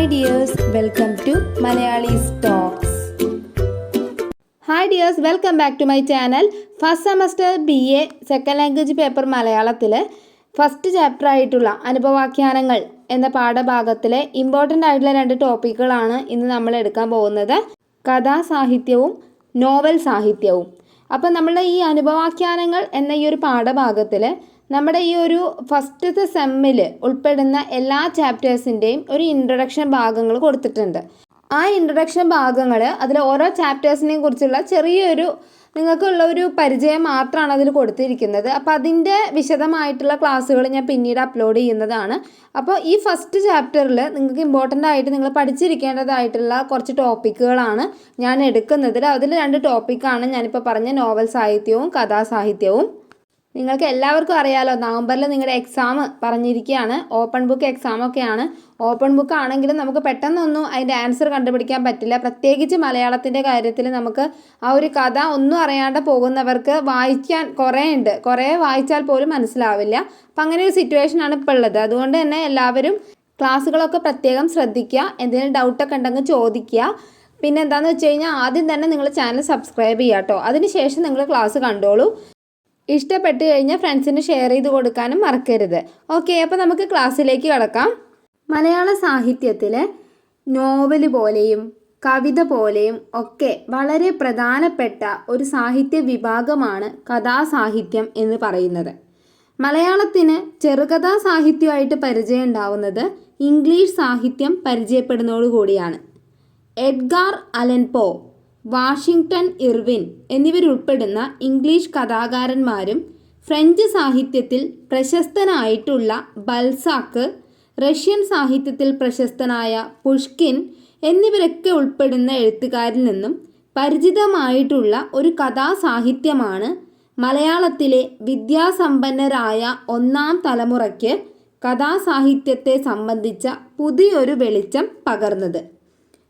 Hi dears welcome to Malayalees stocks hi dears welcome back to my channel first semester B A second language paper മലയാളത്തിൽ first chapter ആയിട്ടുള്ള അനുഭവാഖ്യാനങ്ങൾ എന്ന പാഠഭാഗത്തിലെ important ആയിട്ടുള്ള രണ്ട് ടോപ്പിക്കുകളാണ് ഇന്ന് നമ്മൾ എടുക്കാൻ പോകുന്നത്. കഥാസാഹിത്യവും നോവൽ സാഹിത്യവും. അപ്പം നമ്മളുടെ ഈ അനുഭവാഖ്യാനങ്ങൾ എന്ന ഈ ഒരു പാഠഭാഗത്തിൽ നമ്മുടെ ഈ ഒരു ഫസ്റ്റത്തെ സെമ്മിൽ ഉൾപ്പെടുന്ന എല്ലാ ചാപ്റ്റേഴ്സിന്റെയും ഒരു ഇൻട്രൊഡക്ഷൻ ഭാഗങ്ങൾ കൊടുത്തിട്ടുണ്ട്. ആ ഇൻട്രൊഡക്ഷൻ ഭാഗങ്ങൾ അതിൽ ഓരോ ചാപ്റ്റേഴ്സിനെയും കുറിച്ചുള്ള ചെറിയൊരു നിങ്ങൾക്കുള്ള ഒരു പരിചയം മാത്രമാണ് അതിൽ കൊടുത്തിരിക്കുന്നത്. അപ്പോൾ അതിന്റെ വിശദമായിട്ടുള്ള ക്ലാസ്സുകൾ ഞാൻ പിന്നീട് അപ്ലോഡ് ചെയ്യുന്നതാണ്. അപ്പോൾ ഈ ഫസ്റ്റ് ചാപ്റ്ററിൽ നിങ്ങൾക്ക് ഇമ്പോർട്ടന്റ് ആയിട്ട് നിങ്ങൾ പഠിച്ചിരിക്കേണ്ടതായിട്ടുള്ള കുറച്ച് ടോപ്പിക്കുകളാണ് ഞാൻ എടുക്കുന്നത് അതിൽ രണ്ട് ടോപ്പിക്കാണ് ഞാനിപ്പോൾ പറഞ്ഞ നോവൽ സാഹിത്യവും കഥാസാഹിത്യവും. നിങ്ങൾക്ക് എല്ലാവർക്കും അറിയാലോ നവംബറിൽ നിങ്ങളുടെ എക്സാം പറഞ്ഞിരിക്കുകയാണ്. ഓപ്പൺ ബുക്ക് എക്സാം ഒക്കെയാണ്. ഓപ്പൺ ബുക്ക് ആണെങ്കിലും നമുക്ക് പെട്ടെന്നൊന്നും അതിന്റെ ആൻസർ കണ്ടുപിടിക്കാൻ പറ്റില്ല. പ്രത്യേകിച്ച് മലയാളത്തിന്റെ കാര്യത്തിൽ നമുക്ക് ആ ഒരു കഥ ഒന്നും അറിയാണ്ട് പോകുന്നവർക്ക് വായിക്കാൻ കുറേ ഉണ്ട്. കുറേ വായിച്ചാൽ പോലും മനസ്സിലാവില്ല. അപ്പം അങ്ങനെ ഒരു സിറ്റുവേഷനാണ് ഇപ്പോൾ ഉള്ളത്. അതുകൊണ്ട് തന്നെ എല്ലാവരും ക്ലാസ്സുകളൊക്കെ പ്രത്യേകം ശ്രദ്ധിക്കുക. എന്തെങ്കിലും ഡൗട്ടൊക്കെ ഉണ്ടെങ്കിൽ ചോദിക്കുക. പിന്നെ എന്താണെന്ന് വെച്ച് കഴിഞ്ഞാൽ ആദ്യം തന്നെ നിങ്ങൾ ചാനൽ സബ്സ്ക്രൈബ് ചെയ്യുക കേട്ടോ അതിനുശേഷം നിങ്ങൾ ക്ലാസ് കണ്ടോളൂ. ഇഷ്ടപ്പെട്ട് കഴിഞ്ഞാൽ ഫ്രണ്ട്സിന് ഷെയർ ചെയ്ത് കൊടുക്കാനും മറക്കരുത്. ഓക്കെ അപ്പോൾ നമുക്ക് ക്ലാസ്സിലേക്ക് കടക്കാം. മലയാള സാഹിത്യത്തിലെ നോവൽ പോലെയും കവിത പോലെയും ഒക്കെ വളരെ പ്രധാനപ്പെട്ട ഒരു സാഹിത്യ വിഭാഗമാണ് കഥാസാഹിത്യം എന്ന് പറയുന്നത്. മലയാളത്തിന് ചെറുകഥാ സാഹിത്യമായിട്ട് പരിചയം ഉണ്ടാവുന്നത് ഇംഗ്ലീഷ് സാഹിത്യം പരിചയപ്പെടുന്നതോടുകൂടിയാണ്. Edgar Allan Poe Washington Irving എന്നിവരുൾപ്പെടുന്ന English കഥാകാരന്മാരും ഫ്രഞ്ച് സാഹിത്യത്തിൽ പ്രശസ്തനായിട്ടുള്ള ബൽസാക്ക് റഷ്യൻ സാഹിത്യത്തിൽ പ്രശസ്തനായ പുഷ്കിൻ എന്നിവരൊക്കെ ഉൾപ്പെടുന്ന എഴുത്തുകാരിൽ നിന്നും പരിചിതമായിട്ടുള്ള ഒരു കഥാസാഹിത്യമാണ് മലയാളത്തിലെ വിദ്യാസമ്പന്നരായ ഒന്നാം തലമുറയ്ക്ക് കഥാസാഹിത്യത്തെ സംബന്ധിച്ച പുതിയൊരു വെളിച്ചം പകർന്നത്.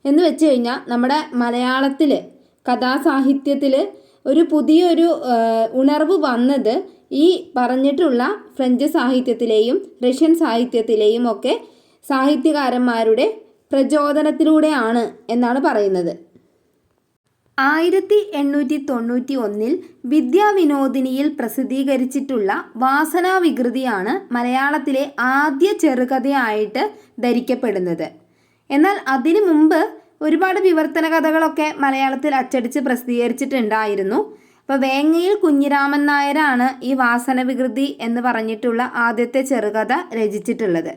എന്ന് വെച്ച് കഴിഞ്ഞാൽ നമ്മുടെ മലയാളത്തിൽ കഥാസാഹിത്യത്തിൽ ഒരു പുതിയൊരു ഉണർവ് വന്നത് ഈ പറഞ്ഞിട്ടുള്ള ഫ്രഞ്ച് സാഹിത്യത്തിലെയും റഷ്യൻ സാഹിത്യത്തിലെയും ഒക്കെ സാഹിത്യകാരന്മാരുടെ പ്രചോദനത്തിലൂടെയാണ് എന്നാണ് പറയുന്നത്. ആയിരത്തി എണ്ണൂറ്റി തൊണ്ണൂറ്റി ഒന്നിൽ വിദ്യാവിനോദിനിയിൽ പ്രസിദ്ധീകരിച്ചിട്ടുള്ള വാസനാവികൃതിയാണ് മലയാളത്തിലെ ആദ്യ ചെറുകഥയായിട്ട് ധരിക്കപ്പെടുന്നത്. എന്നാൽ അതിനു മുമ്പ് ഒരുപാട് വിവർത്തന കഥകളൊക്കെ മലയാളത്തിൽ അച്ചടിച്ച് പ്രസിദ്ധീകരിച്ചിട്ടുണ്ടായിരുന്നു. അപ്പോൾ വേങ്ങയിൽ കുഞ്ഞിരാമൻ നായരാണ് ഈ വാസന വികൃതി എന്ന് പറഞ്ഞിട്ടുള്ള ആദ്യത്തെ ചെറുകഥ രചിച്ചിട്ടുള്ളത്.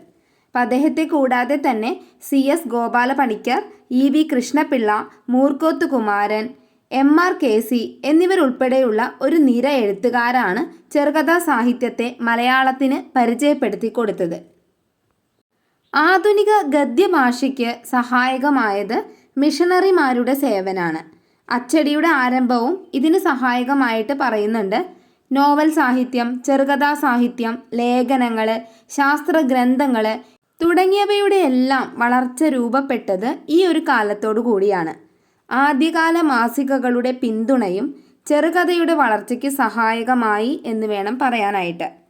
അപ്പം അദ്ദേഹത്തെ കൂടാതെ തന്നെ C S Gopala Panicker E V Krishnapillai Moorkoth Kumaran M R K C എന്നിവരുൾപ്പെടെയുള്ള ഒരു നിര എഴുത്തുകാരാണ് ചെറുകഥാ സാഹിത്യത്തെ മലയാളത്തിന് പരിചയപ്പെടുത്തി കൊടുത്തത്. ആധുനിക ഗദ്യഭാഷയ്ക്ക് സഹായകമായത് മിഷണറിമാരുടെ സേവനാണ്. അച്ചടിയുടെ ആരംഭവും ഇതിന് സഹായകമായിട്ട് പറയുന്നുണ്ട്. നോവൽ സാഹിത്യം ചെറുകഥാ സാഹിത്യം ലേഖനങ്ങൾ ശാസ്ത്രഗ്രന്ഥങ്ങൾ തുടങ്ങിയവയുടെ എല്ലാം വളർച്ച രൂപപ്പെട്ടത് ഈ ഒരു കാലത്തോടു കൂടിയാണ്. ആദ്യകാല മാസികകളുടെ പിന്തുണയും ചെറുകഥയുടെ വളർച്ചയ്ക്ക് സഹായകമായി എന്ന് വേണം പറയാനായിട്ട്.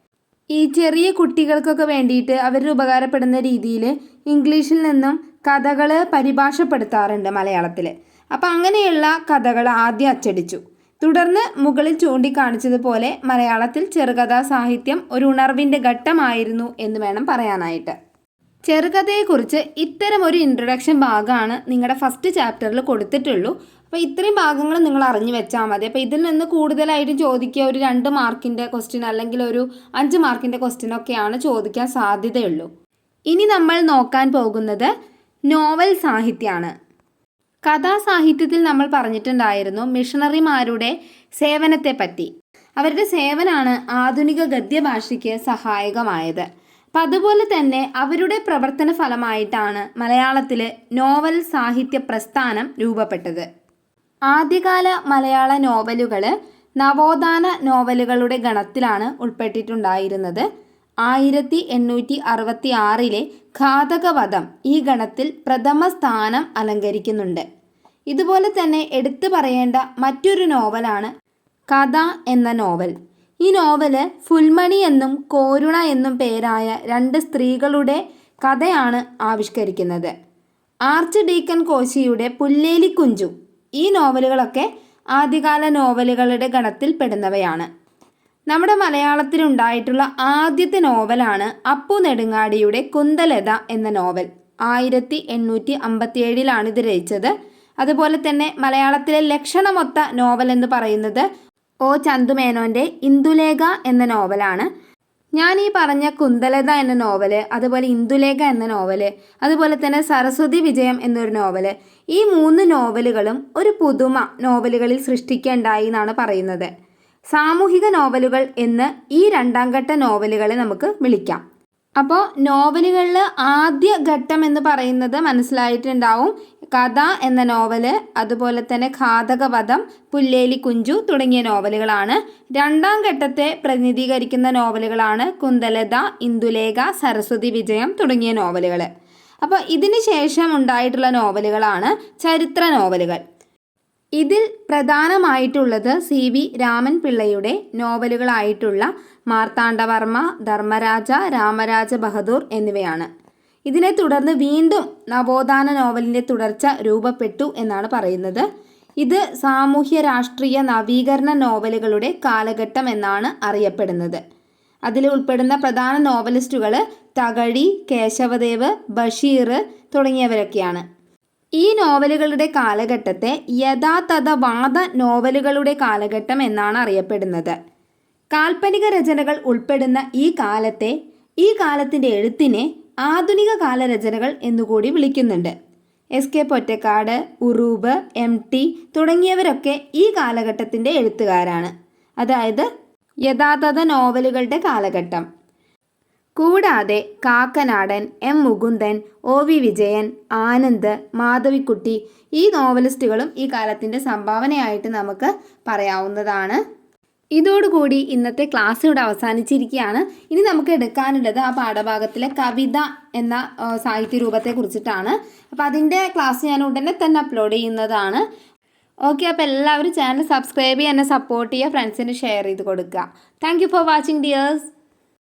ഈ ചെറിയ കുട്ടികൾക്കൊക്കെ വേണ്ടിയിട്ട് അവർ ഉപകാരപ്പെടുന്ന രീതിയിൽ ഇംഗ്ലീഷിൽ നിന്നും കഥകൾ പരിഭാഷപ്പെടുത്താറുണ്ട് മലയാളത്തിൽ. അപ്പം അങ്ങനെയുള്ള കഥകൾ ആദ്യം അച്ചടിച്ചു. തുടർന്ന് മുകളിൽ ചൂണ്ടിക്കാണിച്ചതുപോലെ മലയാളത്തിൽ ചെറുകഥാ സാഹിത്യം ഒരു ഉണർവിന്റെ ഘട്ടമായിരുന്നു എന്ന് വേണം പറയാനായിട്ട്. ചെറുകഥയെക്കുറിച്ച് ഇത്തരം ഒരു ഇൻട്രൊഡക്ഷൻ ഭാഗമാണ് നിങ്ങളുടെ ഫസ്റ്റ് ചാപ്റ്ററിൽ കൊടുത്തിട്ടുള്ളൂ. അപ്പോൾ ഇത്രയും ഭാഗങ്ങൾ നിങ്ങൾ അറിഞ്ഞു വെച്ചാൽ മതി. അപ്പോൾ ഇതിൽ നിന്ന് കൂടുതലായിട്ടും ചോദിക്കുക ഒരു രണ്ട് മാർക്കിന്റെ ക്വസ്റ്റ്യൻ അല്ലെങ്കിൽ ഒരു അഞ്ച് മാർക്കിന്റെ ക്വസ്റ്റ്യൻ ഒക്കെയാണ് ചോദിക്കാൻ സാധ്യതയുള്ളൂ. ഇനി നമ്മൾ നോക്കാൻ പോകുന്നത് നോവൽ സാഹിത്യമാണ്. കഥാസാഹിത്യത്തിൽ നമ്മൾ പറഞ്ഞിട്ടുണ്ടായിരുന്നു മിഷണറിമാരുടെ സേവനത്തെ പറ്റി അവരുടെ സേവനാണ് ആധുനിക ഗദ്യഭാഷയ്ക്ക് സഹായകമായത്. അപ്പം അതുപോലെ തന്നെ അവരുടെ പ്രവർത്തന ഫലമായിട്ടാണ് മലയാളത്തിലെ നോവൽ സാഹിത്യ പ്രസ്ഥാനം രൂപപ്പെട്ടത്. ആദ്യകാല മലയാള നോവലുകൾ നവോത്ഥാന നോവലുകളുടെ ഗണത്തിലാണ് ഉൾപ്പെട്ടിട്ടുണ്ടായിരുന്നത്. ആയിരത്തി എണ്ണൂറ്റി അറുപത്തി ആറിലെ ഘാതകവധം ഈ ഗണത്തിൽ പ്രഥമ സ്ഥാനം അലങ്കരിക്കുന്നുണ്ട്. ഇതുപോലെ തന്നെ എടുത്തു പറയേണ്ട മറ്റൊരു നോവലാണ് കഥ എന്ന നോവൽ. ഈ നോവൽ ഫുൽമണി എന്നും കോരുണ എന്നും പേരായ രണ്ട് സ്ത്രീകളുടെ കഥയാണ് ആവിഷ്കരിക്കുന്നത്. ആർച്ച് ഡീക്കൻ കോശിയുടെ പുല്ലേലി കുഞ്ചു ഈ നോവലുകളൊക്കെ ആദ്യകാല നോവലുകളുടെ ഗണത്തിൽ പെടുന്നവയാണ് നമ്മുടെ മലയാളത്തിലുണ്ടായിട്ടുള്ള ആദ്യത്തെ നോവലാണ് അപ്പു നെടുങ്ങാടിയുടെ കുന്തലത എന്ന നോവൽ. ആയിരത്തി എണ്ണൂറ്റി അമ്പത്തിയേഴിലാണ് ഇത് രചിച്ചത്. അതുപോലെ തന്നെ മലയാളത്തിലെ ലക്ഷണമൊത്ത നോവൽ എന്ന് പറയുന്നത് ഒ ചന്തുമേനോന്റെ ഇന്ദുലേഖ എന്ന നോവലാണ്. ഞാൻ ഈ പറഞ്ഞ കുന്തലത എന്ന നോവൽ അതുപോലെ ഇന്ദുലേഖ എന്ന നോവൽ അതുപോലെ തന്നെ സരസ്വതി വിജയം എന്നൊരു നോവൽ ഈ മൂന്ന് നോവലുകളും ഒരു പുതുമ നോവലുകളിൽ സൃഷ്ടിക്കേണ്ടായി എന്നാണ് പറയുന്നത്. സാമൂഹിക നോവലുകൾ എന്ന് ഈ രണ്ടാം ഘട്ട നോവലുകളെ നമുക്ക് വിളിക്കാം. അപ്പോൾ നോവലുകളിൽ ആദ്യ ഘട്ടം എന്ന് പറയുന്നത് മനസ്സിലായിട്ടുണ്ടാവും. കഥ എന്ന നോവൽ അതുപോലെ തന്നെ ഘാതകവധം പുല്ലേലി കുഞ്ചു തുടങ്ങിയ നോവലുകളാണ്. രണ്ടാം ഘട്ടത്തെ പ്രതിനിധീകരിക്കുന്ന നോവലുകളാണ് കുന്തലത ഇന്ദുലേഖ സരസ്വതി വിജയം തുടങ്ങിയ നോവലുകൾ അപ്പോൾ ഇതിന് ശേഷം ഉണ്ടായിട്ടുള്ള നോവലുകളാണ് ചരിത്ര നോവലുകൾ. ഇതിൽ പ്രധാനമായിട്ടുള്ളത് സി വി രാമൻ പിള്ളയുടെ നോവലുകളായിട്ടുള്ള മാർത്താണ്ഡവർമ്മ ധർമ്മരാജ രാമരാജ ബഹദൂർ എന്നിവയാണ്. ഇതിനെ തുടർന്ന് വീണ്ടും നവോത്ഥാന നോവലിന്റെ തുടർച്ച രൂപപ്പെട്ടു എന്നാണ് പറയുന്നത്. ഇത് സാമൂഹ്യ രാഷ്ട്രീയ നവീകരണ നോവലുകളുടെ കാലഘട്ടം എന്നാണ് അറിയപ്പെടുന്നത്. അതിൽ ഉൾപ്പെടുന്ന പ്രധാന നോവലിസ്റ്റുകൾ തകഴി കേശവദേവ് ബഷീർ തുടങ്ങിയവരൊക്കെയാണ്. ഈ നോവലുകളുടെ കാലഘട്ടത്തെ യഥാതഥവാദ നോവലുകളുടെ കാലഘട്ടം എന്നാണ് അറിയപ്പെടുന്നത്. കാൽപ്പനിക രചനകൾ ഉൾപ്പെടുന്ന ഈ കാലത്തെ ഈ കാലത്തിന്റെ എഴുത്തിനെ ആധുനിക കാല രചനകൾ എന്നുകൂടി വിളിക്കുന്നുണ്ട്. S K Pottekkatt Uroob M T തുടങ്ങിയവരൊക്കെ ഈ കാലഘട്ടത്തിന്റെ എഴുത്തുകാരാണ്. അതായത് യഥാതഥ നോവലുകളുടെ കാലഘട്ടം. കൂടാതെ Kakkanadan M Mukundan O V Vijayan Anand Madhavikutty ഈ നോവലിസ്റ്റുകളും ഈ കാലത്തിന്റെ സംഭാവനയായിട്ട് നമുക്ക് പറയാവുന്നതാണ്. ഇതോടുകൂടി ഇന്നത്തെ ക്ലാസ് ഇവിടെ അവസാനിച്ചിരിക്കുകയാണ്. ഇനി നമുക്ക് എടുക്കാനുള്ളത് ആ പാഠഭാഗത്തിലെ കവിത എന്ന സാഹിത്യ രൂപത്തെ കുറിച്ചിട്ടാണ്. അപ്പോൾ അതിന്റെ ക്ലാസ് ഞാൻ ഉടനെ തന്നെ അപ്ലോഡ് ചെയ്യുന്നതാണ്. ഓക്കെ അപ്പോൾ എല്ലാവരും ചാനൽ സബ്സ്ക്രൈബ് ചെയ്യാൻ സപ്പോർട്ട് ചെയ്യുക ഫ്രണ്ട്സിന് ഷെയർ ചെയ്ത് കൊടുക്കുക. Thank for watching dears